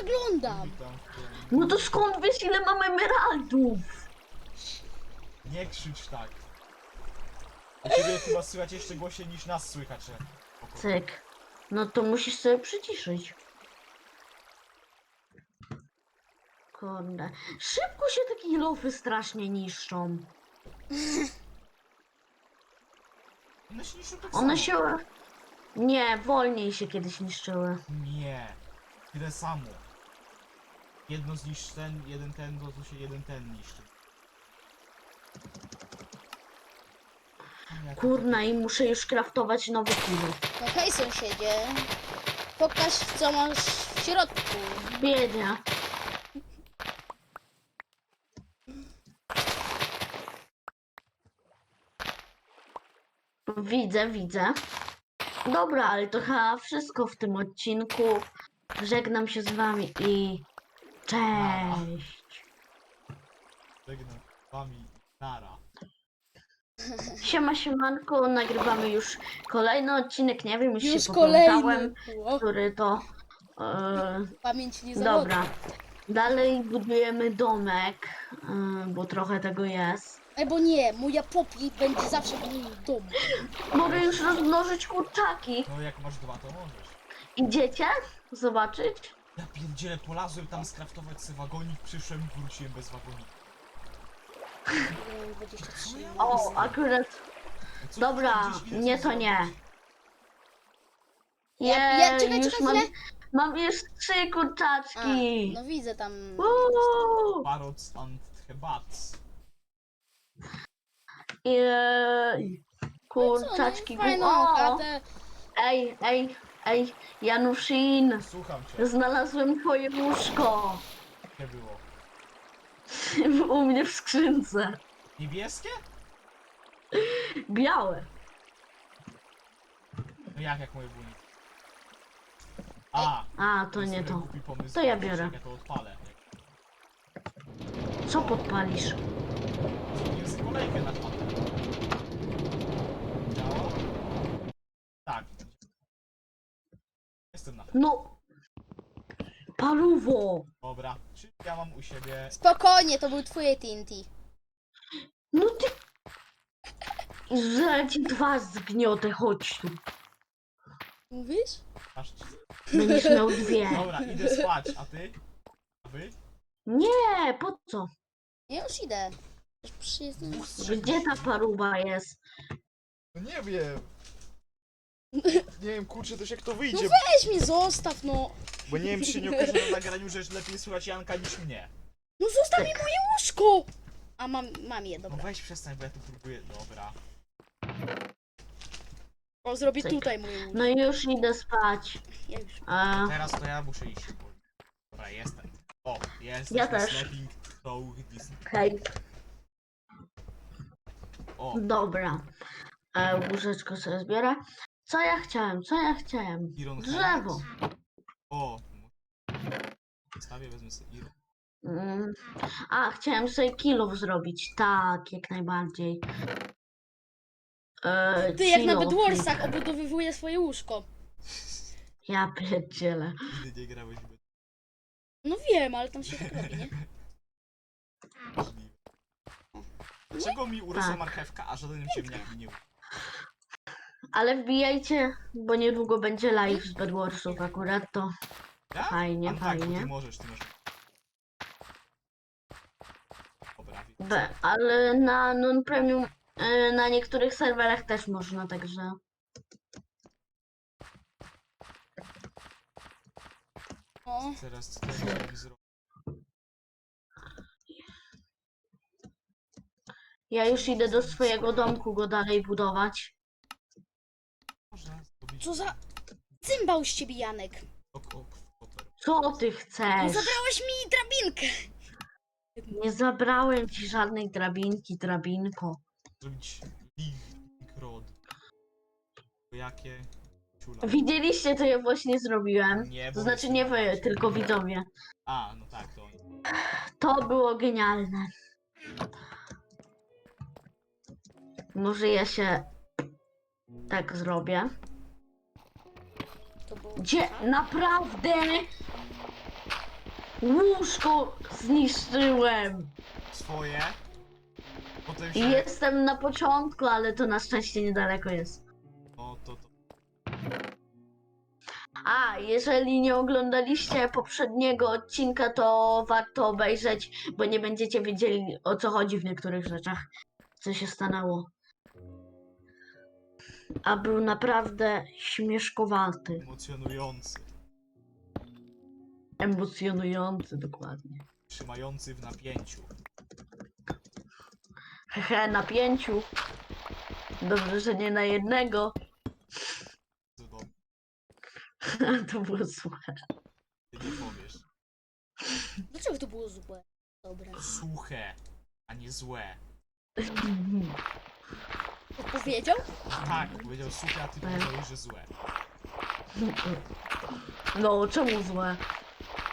zaglądam. No to skąd wiesz ile mam emeraldów? Nie krzycz tak. A ciebie chyba słychać jeszcze głośniej niż nas słychać. że-. Cyk. No to musisz sobie przyciszyć. Kurde. Szybko się te kilofy strasznie niszczą. One się niszczą tak One samo. się... Nie, wolniej się kiedyś niszczyły. Nie. Tyle samo. Jedno zniszczy ten, jeden ten, to tu się jeden ten niszczy. Jak- Kurna i muszę już kraftować nowy kilo. No hej sąsiedzie. Pokaż co masz w środku. Biedia. Widzę, widzę. Dobra, ale to chyba wszystko w tym odcinku. Żegnam się z wami i cześć. Żegnam z wami. Nara. Siema, siemanko, nagrywamy już kolejny odcinek, nie wiem, już, Już się kolejny. O, który to... e, pamięć nie zawodzi. Dobra. Dalej budujemy domek, yy, bo trochę tego jest. Albo nie, moja popi będzie zawsze w moim domu. Mogę już rozmnożyć kurczaki. No jak masz dwa, to możesz. Idziecie zobaczyć? Ja pierdzielę, polazłem tam skraftować se wagonik, przyszłem i wróciłem bez wagonika. 23. O, akurat. Co Dobra, gdzieś nie to nie. Ja- ja- czekaj, już czekaj mam, chwilę. mam już trzy A, kurczaczki. no widzę tam. Uuu. Parots and hebats. Jej. Kurczaczki. No, fajną o, chatę. ej, ej, ej, Januszin. Słucham cię. Znalazłem twoje łóżko. Nie było. U mnie w skrzynce. Niebieskie? Białe. No jak, jak moje nie... A, A, to jest nie to. głupi pomysł, To ja biorę. Ja to odpalę. Co podpalisz? Sobie kolejkę na chatę. Działa? Tak. Jestem na chatę. No. Paruwo. Dobra, czyli ja mam u siebie... Spokojnie, to był twoje TNT. No ty... Zaraz ci dwa zgniotę, chodź tu. Mówisz? Aż... Będziesz miał dwie. Dobra, idę spać, a ty? A wy? Nie, po co? Ja już idę. Już przyjeżdżam. Gdzie ta paruwa jest? No nie wiem. Nie wiem, kurczę, też jak to No wyjdzie, weź mnie, zostaw no. bo nie wiem, czy się nie okaże na nagraniu, że lepiej słuchać Janka niż mnie. No zostaw mi moje łóżko. A mam, mam je, No dobra. weź przestań, bo ja tu próbuję... Dobra. O, zrobię Cyk. tutaj moje łóżko. No i już idę spać. Ja już. A, Teraz to ja muszę iść. Dobra, jestem. O, jest. Ja też. Sleeping. Hej, O, dobra. E, łóżeczko sobie zbiorę. Co ja chciałem? Co ja chciałem? Iron Drzewo. Helmet. O. Zostawię, wezmę sobie Iron. Mm. A, chciałem sobie kilów zrobić. Tak, jak najbardziej. E, Ty jak na kilofy. Bedwarsach obudowywuje swoje łóżko. Ja pierdzielę. Nigdy nie grałeś w No wiem, ale tam się tak robi, nie? Dlaczego mi urosła Tak. marchewka, a żaden ziemniak mi nie urósł? Ale wbijajcie, bo niedługo będzie live z Bedwarsów akurat to. Ja? Fajnie, A no tak, bo fajnie. ty możesz, ty. Be, ale na non-premium, e, na niektórych serwerach też można, także. O, Teraz co mi zrobić? Ja już idę do swojego domku go dalej budować. Co za cymbał z ciebie, Janek. Ok, ok, super. Co ty No chcesz? zabrałeś mi drabinkę. Nie zabrałem ci żadnej drabinki, drabinko. Zrobić link rod. To jakie? Ciula. Widzieliście, co ja właśnie zrobiłem? Nie, bo To znaczy nie wy, tylko widzowie. A, no tak, to To było genialne. Może ja się tak zrobię. Gdzie naprawdę? Łóżko zniszczyłem. Swoje. Potem się... Jestem na początku, ale to na szczęście niedaleko jest. No to to. A, jeżeli nie oglądaliście poprzedniego odcinka, to warto obejrzeć, bo nie będziecie wiedzieli o co chodzi w niektórych rzeczach, co się stanęło. A był naprawdę śmieszkowaty, Emocjonujący. emocjonujący dokładnie. Trzymający w napięciu. Hehe, na pięciu. Dobrze, że nie na jednego. To to było złe. ty nie powiesz. Dlaczego to było złe? Dobre. Suche, a nie złe. Odpowiedział? Tak, powiedział suche, a ty powiedziałeś, że złe. No, czemu złe?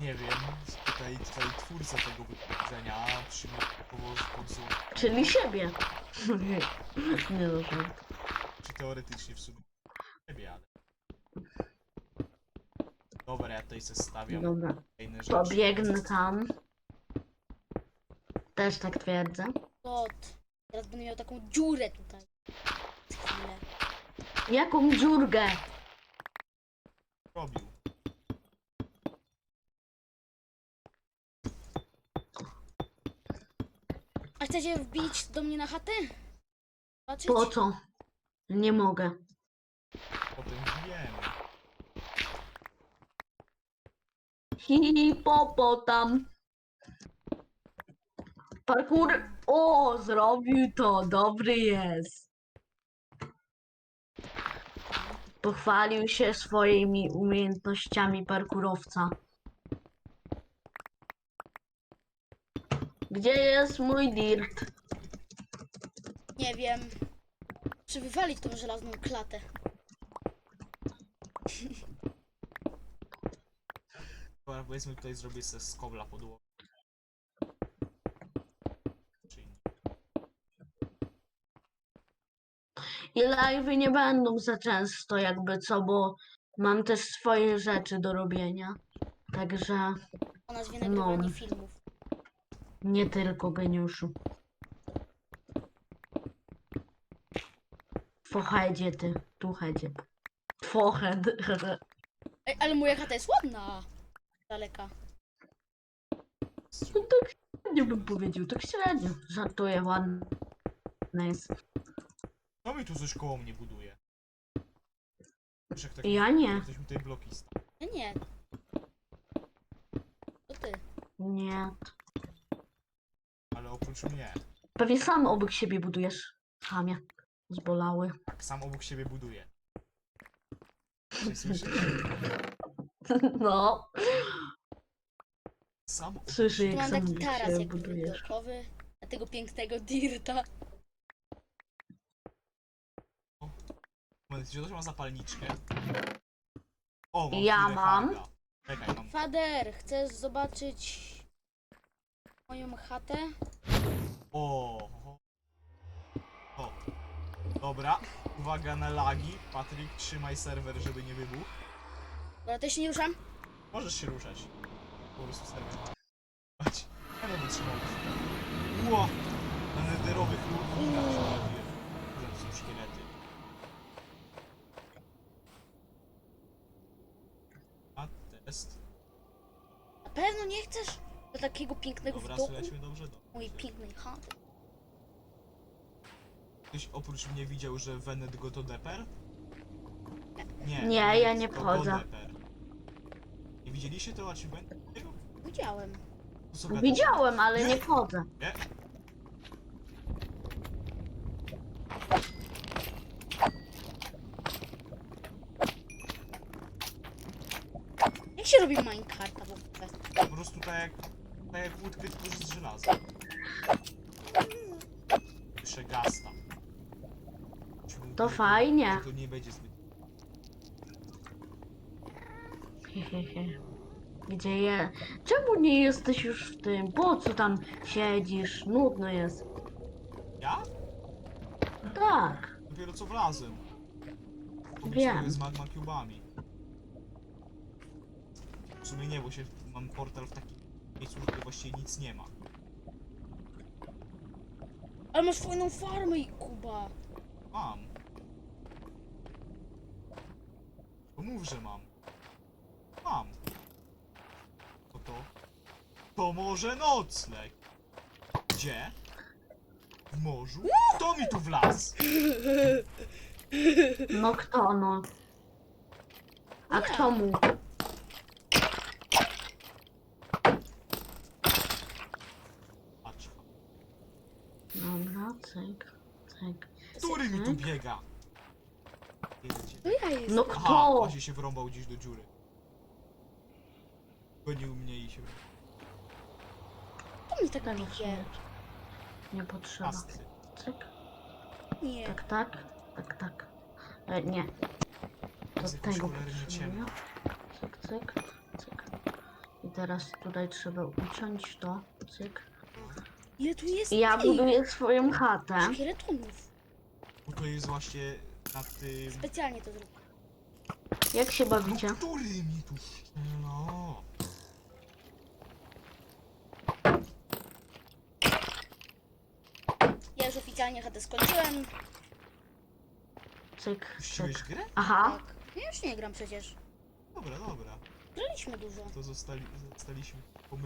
Nie wiem, tutaj, tutaj twórca tego wypowiedzenia przyjmie pod zło, Czyli siebie. nie no, żart. czy teoretycznie w sumie siebie, ale... Dobra, ja tutaj sobie stawiam Dobra. kolejne rzeczy. Pobiegnę tam. Też tak twierdzę. Kot. Teraz będę miał taką dziurę tutaj. Chwilę. Jaką dziurgę? Robił. A chcecie wbić do mnie na chatę? Zobaczyć? Po co? Nie mogę. Potem wiemy. Hipopotam. Parkour. O, zrobił to. Dobry jest. Pochwalił się swoimi umiejętnościami parkurowca. Gdzie jest mój dirt? Nie wiem. Czy wywalić tą żelazną klatę? Dobra, powiedzmy tutaj zrobię sobie z kobla podłogę. Czyli I live'y nie będą za często jakby co, bo mam też swoje rzeczy do robienia. Także O nazwie nagrywanie filmów. nie tylko geniuszu. Fochedzie ty, tu hedzie. Fohed. Ej, ale moja chata jest ładna. Z Daleka. No tak nie bym powiedział, tak średnio. Żartuję, ładne jest. Kto mi tu coś koło mnie buduje? Wiesz, jak tak Ja nie. Mi tutaj bloki stał. Ja nie. To ty. Nie. Ale oprócz mnie. Pewnie sam obok siebie budujesz. Chamie. Zbolały. Tak, sam obok siebie buduje. Czy słyszysz? No. Sam obok Słyszę, Tu jak mam sam taki obok taras siebie jakby budujesz. widokowy. Na tego pięknego dirta. Moment, czy ktoś ma zapalniczkę? O, mam Ja chwilę mam. Czekaj, mam. Fader, chcesz zobaczyć moją chatę? O, o. o. Dobra, uwaga na lagi. Patryk, trzymaj serwer, żeby nie wybuchł. Dobra, ja się nie ruszam. Możesz się ruszać. Po prostu serwer. Chodź, ja będę trzymał. Ło! Na nederowych ruinach się bawię. Że to są szkielety. A test. Na pewno nie chcesz do takiego pięknego Dobra, widoku słuchajmy dobrze. dobrze. mojej pięknej chaty. Ktoś oprócz mnie widział, że Venet go to deper? Nie. Nie, Venet ja nie to go deper. Nie widzieliście tego achievementu? Widziałem. To sobie Widziałem, ale nie wchodzę. Nie? Się robi Minecarta w ogóle? Po prostu tak jak, tak jak łódkę, tylko z żelaza. Jeszcze gasta. To fajnie. To nie będzie zbyt... Gdzie je? Czemu nie jesteś już w tym? Po co tam siedzisz? Nudno jest. Ja? Tak. Dopiero co wlazłem. Wiem. Wiem. z magma cubami. W sumie nie, bo się mam portal w takim miejscu tutaj właściwie nic nie ma. Ale masz fajną farmę i Kuba. Mam. To mów, że mam. Mam. Co to? To może nocleg. Gdzie? W morzu? Kto mi tu wlazł? No kto no? A kto mu? Patrz. Dobra, cyk, cyk. Który mi tu cyk. Biega? Jedzie. To ja jestem. No Aha, kto? właśnie się wrąbał gdzieś do dziury. Gonił mnie i się wrąbał. To mi tak bije. nie, nie potrzeba. Pasty. Cyk, Nie. tak, tak, tak, tak. E, nie. Do Jest jakoś tego cholernie potrzebuję. ciemno. Cyk, cyk, cyk. I teraz tutaj trzeba uciąć to, cyk. Ile tu jest I ja tej buduję swoją chatę. szkieletów? Bo to jest właśnie na tym... Specjalnie to zrobię. Jak się bawicie? No, który mi tu strzela? Ja już oficjalnie chatę skończyłem. Cyk, Puściłeś cyk. grę? Aha, Tak. Ja już nie gram przecież. Dobra, dobra. Graliśmy dużo. To zostali, zostaliśmy po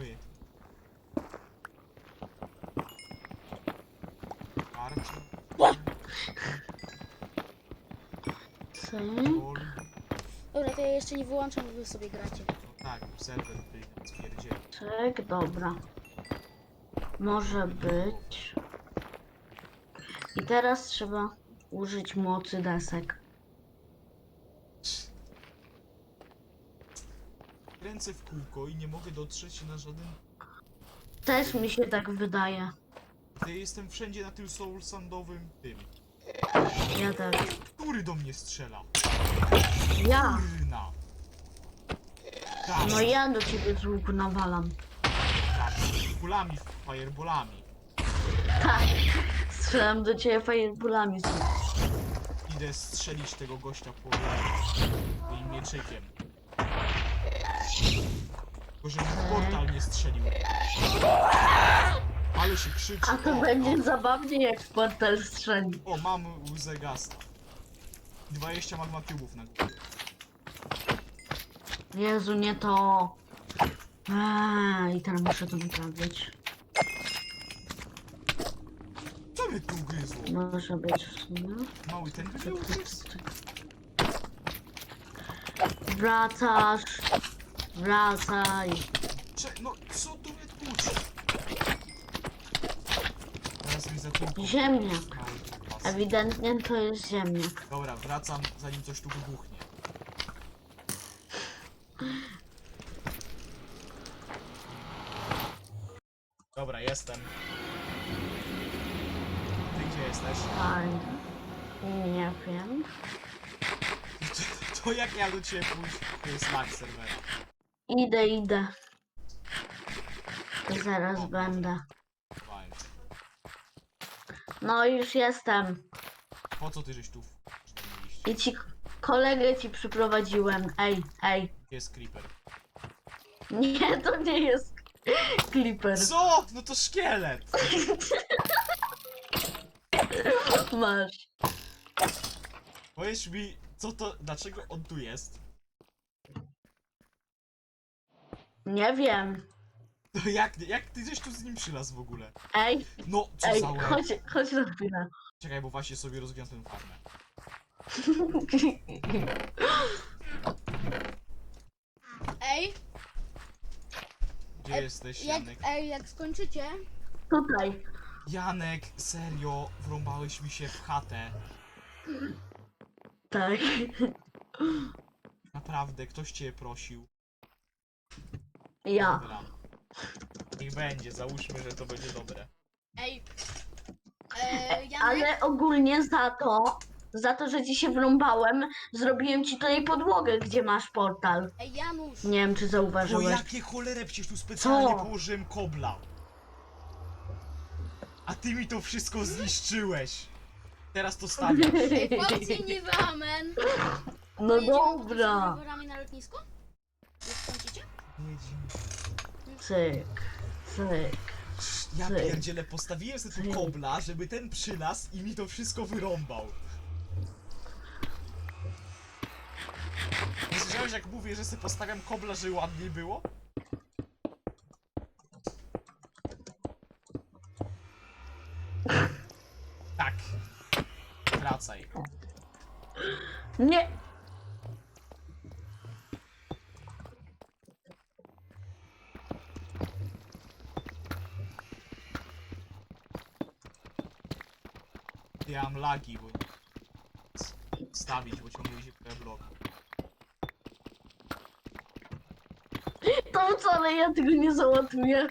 Bol. Dobra, to ja jeszcze nie wyłączam, bo wy sobie gracie. No tak, serwer tutaj stwierdziłem. Cyk, dobra. Może być. I teraz trzeba użyć mocy desek. Kręcę w kółko i nie mogę dotrzeć na żaden... Też mi się tak wydaje. Ja jestem wszędzie na tym soul sandowym tym. Ja też. Który do mnie strzela? Ja! Kurna! Tak, No ja do ciebie z łuku nawalam. tak, kulami, fireballami. Tak. Strzelam do ciebie fireballami. z łuku. Idę strzelić tego gościa po moim mieczykiem. Tylko żeby w portal nie strzelił. Ale się krzyczy. A to o, będzie o, zabawnie jak w portal strzeli. o, mam łzę gasta. 20 magma cubów na górze. Jezu, nie to. Eee, I teraz muszę to naprawić. Co mnie tu gryzło? Może być w sumie. Mały ten by był. Wracasz. Wracaj. Cze no co tu mnie tłucze? Ziemniak. Ewidentnie to jest ziemniak. Dobra, wracam zanim coś tu wybuchnie. Dobra, jestem. Ty gdzie jesteś? Fajnie. Nie wiem. To, to jak ja do ciebie pójść? To jest lag serwera. Idę, idę. Zaraz będę. No już jestem. Po co ty żeś tu? I ci kolegę ci przyprowadziłem. Ej, ej. Jest creeper? Nie, to nie jest Clipper. Co? No to szkielet! Masz. Powiedz mi, co to, dlaczego on tu jest? Nie wiem. No jak, jak ty żeś tu z nim przylazł w ogóle? Ej, No, co ej, za łeb. chodź, chodź na chwilę. Czekaj, bo właśnie sobie tę farmę. Ej, Gdzie Ej, jesteś, jak, Janek? ej, jak skończycie, Tutaj. Janek, serio, wrąbałeś mi się w chatę. Tak. Naprawdę, ktoś cię prosił. Ja. Dobra. Niech będzie, załóżmy, że to będzie dobre. ej, e, Janek, Ale ogólnie za to, za to, że ci się wrąbałem, zrobiłem ci tutaj podłogę, gdzie masz portal. ej, Janusz, Nie wiem, czy O zauważyłeś. jakie cholerę, przecież tu specjalnie Co? położyłem kobla. A ty mi to wszystko zniszczyłeś. Teraz to stawiasz. ej, chłopcy, nie wamen. No Pojedziemy dobra. rowerami na lotnisko? Jak skończycie? Jedziemy. Cyk, cyk. Ja Cyk. pierdzielę, postawiłem sobie tu kobla, żeby ten przylas i mi to wszystko wyrąbał. Nie słyszałeś jak mówię, że sobie postawiam kobla, żeby ładniej było? Tak. Wracaj. Nie! Mam lagi, bo stawić, bo ciągle się pojawia blok. To wcale ja tego nie załatuję.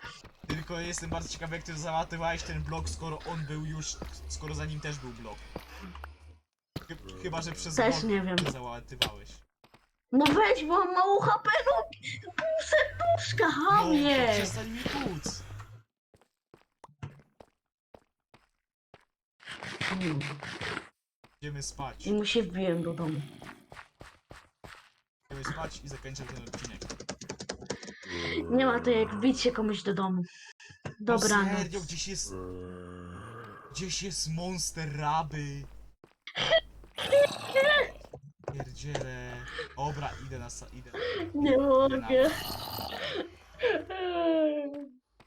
Tylko jestem bardzo ciekawy, jak ty załatywałeś ten blok, skoro on był już, skoro za nim też był blok. Chy- Chyba, że przez Też nie wiem. ty załatywałeś. No weź, bo mam mało HP, no pół serduszka, No, hamie! przestań mi. Mm. Idziemy spać. I mu się wbiłem do domu. Idziemy spać i zakończę ten odcinek. Nie ma to jak wbić się komuś do domu. No Dobranoc. serio, gdzieś jest... Gdzieś jest monster raby. Pierdziele. Dobra, idę na... sa- idę na... Nie mogę.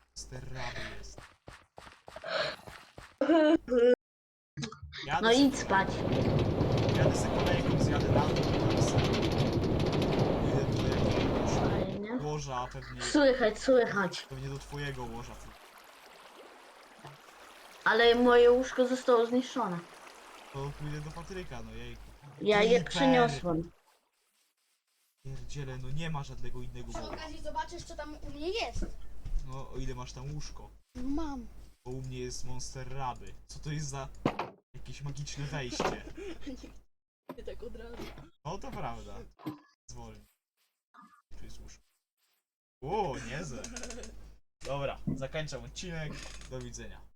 Monster raby jest. Jadę No se- idź spać. Jadę sobie kolejką, zjadę na dół i tam sobie... Idę do jakiegoś Fajnie. łoża, pewnie... Słychać, słychać. Pewnie do twojego łoża. Ale moje łóżko zostało zniszczone. To pójdę do Patryka, no jejku. Ja je Creeper. przeniosłem. Pierdziele, no nie ma żadnego innego Przy łoża. okazji zobaczysz, co tam u mnie jest. No, o ile masz tam łóżko. No mam. Bo u mnie jest monster raby. Co to jest za jakieś magiczne wejście? Nie tak od razu. No to prawda. Zwolnij. Tu jest łóżko. O, niezłe. Dobra, zakończam odcinek. Do widzenia.